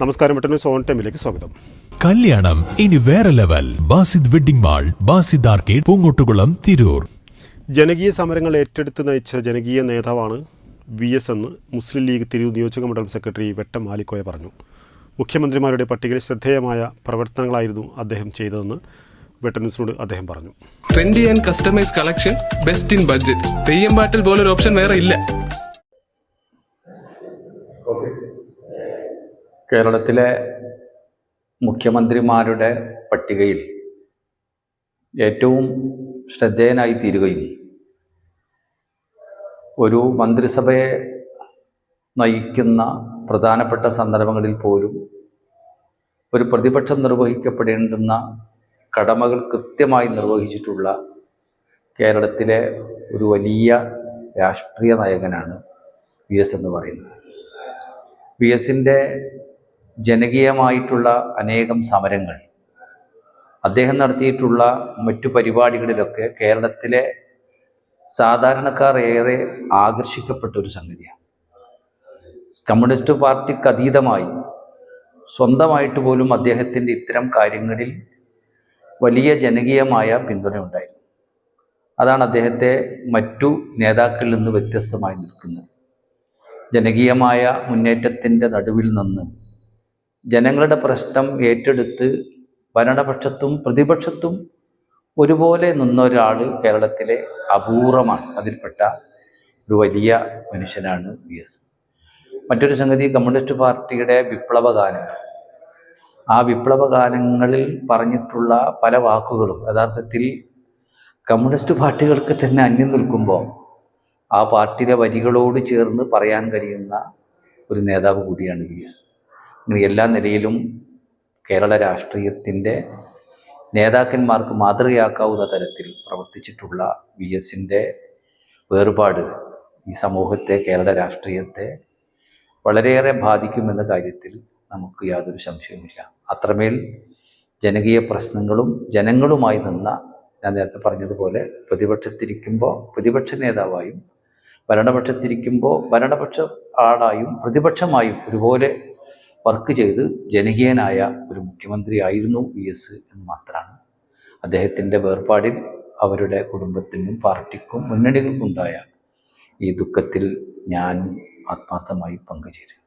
നമസ്കാരം പെട്ടെന്ന് സോൺ ടൈമിലേക്ക് സ്വാഗതം. കല്യാണം ഇനി വേറെ level. Basid wedding mall Basid arcade Poongottukulam Tirur. ജനകീയ സമരങ്ങൾ ഏറ്റെടുത്ത് നയിച്ച ജനകീയ നേതാവാണ് വി എസ് എന്ന് മുസ്ലിം ലീഗ് തിരൂർ നിയോജക മണ്ഡലം സെക്രട്ടറി വെട്ടം മാലിക്കോയ പറഞ്ഞു. മുഖ്യമന്ത്രിമാരുടെ പട്ടികയിൽ ശ്രദ്ധേയമായ പ്രവർത്തനങ്ങളായിരുന്നു അദ്ദേഹം ചെയ്തതെന്ന് വെട്ടം ന്യൂസിനോട് അദ്ദേഹം പറഞ്ഞു. Trendy and customise collection best in budget Theyyam പാട്ടിൽ പോലൊരു ഓപ്ഷൻ വേറെ ഇല്ല. കേരളത്തിലെ മുഖ്യമന്ത്രിമാരുടെ പട്ടികയിൽ ഏറ്റവും ശ്രദ്ധേയനായി തീരുകയും ഒരു മന്ത്രിസഭയെ നയിക്കുന്ന പ്രധാനപ്പെട്ട സന്ദർഭങ്ങളിൽ പോലും ഒരു പ്രതിപക്ഷം നിർവഹിക്കപ്പെടേണ്ടുന്ന കടമകൾ കൃത്യമായി നിർവഹിച്ചിട്ടുള്ള കേരളത്തിലെ ഒരു വലിയ രാഷ്ട്രീയ നായകനാണ് വി എസ് എന്ന് പറയുന്നത്. വി എസിന്റെ ജനകീയമായിട്ടുള്ള അനേകം സമരങ്ങൾ. അദ്ദേഹം നടത്തിയിട്ടുള്ള മറ്റു പരിപാടികളിലൊക്കെ കേരളത്തിലെ സാധാരണക്കാർ ഏറെ ആകർഷിക്കപ്പെട്ട ഒരു സംഗതിയാണ്. കമ്മ്യൂണിസ്റ്റ് പാർട്ടിക്ക് അതീതമായി സ്വന്തമായിട്ട് പോലും അദ്ദേഹത്തിന്റെ ഇത്തരം കാര്യങ്ങളിൽ വലിയ ജനകീയമായ പിന്തുണയുണ്ടായിരുന്നു അതാണ് അദ്ദേഹത്തെ മറ്റു നേതാക്കളിൽ നിന്ന് വ്യത്യസ്തമായി നിൽക്കുന്നത്. ജനകീയമായ മുന്നേറ്റത്തിന്റെ നടുവിൽ നിന്ന് ജനങ്ങളുടെ പ്രശ്നം ഏറ്റെടുത്ത് ഭരണപക്ഷത്തും പ്രതിപക്ഷത്തും ഒരുപോലെ നിന്ന ഒരാൾ കേരളത്തിലെ അപൂർവമാണ്. അതിൽപ്പെട്ട ഒരു വലിയ മനുഷ്യനാണ് വി എസ്. മറ്റൊരു സംഗതി കമ്മ്യൂണിസ്റ്റ് പാർട്ടിയുടെ വിപ്ലവഗാനങ്ങൾ. ആ വിപ്ലവഗാനങ്ങളിൽ പറഞ്ഞിട്ടുള്ള പല വാക്കുകളും യഥാർത്ഥത്തിൽ കമ്മ്യൂണിസ്റ്റ് പാർട്ടികൾക്ക് തന്നെ അന്യം നിൽക്കുമ്പോൾ ആ പാർട്ടിയുടെ വരികളോട് ചേർന്ന് പറയാൻ കഴിയുന്ന ഒരു നേതാവ് കൂടിയാണ് വി എസ്. ഇങ്ങനെ എല്ലാ നിലയിലും കേരള രാഷ്ട്രീയത്തിന്റെ നേതാക്കന്മാർക്ക് മാതൃകയാക്കാവുന്ന തരത്തിൽ പ്രവർത്തിച്ചിട്ടുള്ള വി എസിന്റെ വേർപാട് ഈ സമൂഹത്തെ കേരള രാഷ്ട്രീയത്തെ വളരെയേറെ ബാധിക്കുമെന്ന കാര്യത്തിൽ നമുക്ക് യാതൊരു സംശയവുമില്ല. അത്രമേൽ ജനകീയ പ്രശ്നങ്ങളും ജനങ്ങളുമായി നിന്ന ഞാൻ നേരത്തെ പറഞ്ഞതുപോലെ പ്രതിപക്ഷത്തിരിക്കുമ്പോൾ പ്രതിപക്ഷ നേതാവായും ഭരണപക്ഷത്തിരിക്കുമ്പോൾ ഭരണപക്ഷ ആളായും പ്രതിപക്ഷമായും ഒരുപോലെ വർക്ക് ചെയ്ത് ജനകീയനായ ഒരു മുഖ്യമന്ത്രിയായിരുന്നു വി എസ് എന്ന് മാത്രമാണ്. അദ്ദേഹത്തിന്റെ വേർപാടിൽ അവരുടെ കുടുംബത്തിനും പാർട്ടിക്കും മുന്നണികൾക്കുണ്ടായ ഈ ദുഃഖത്തിൽ ഞാൻ ആത്മാർത്ഥമായി പങ്കുചേരും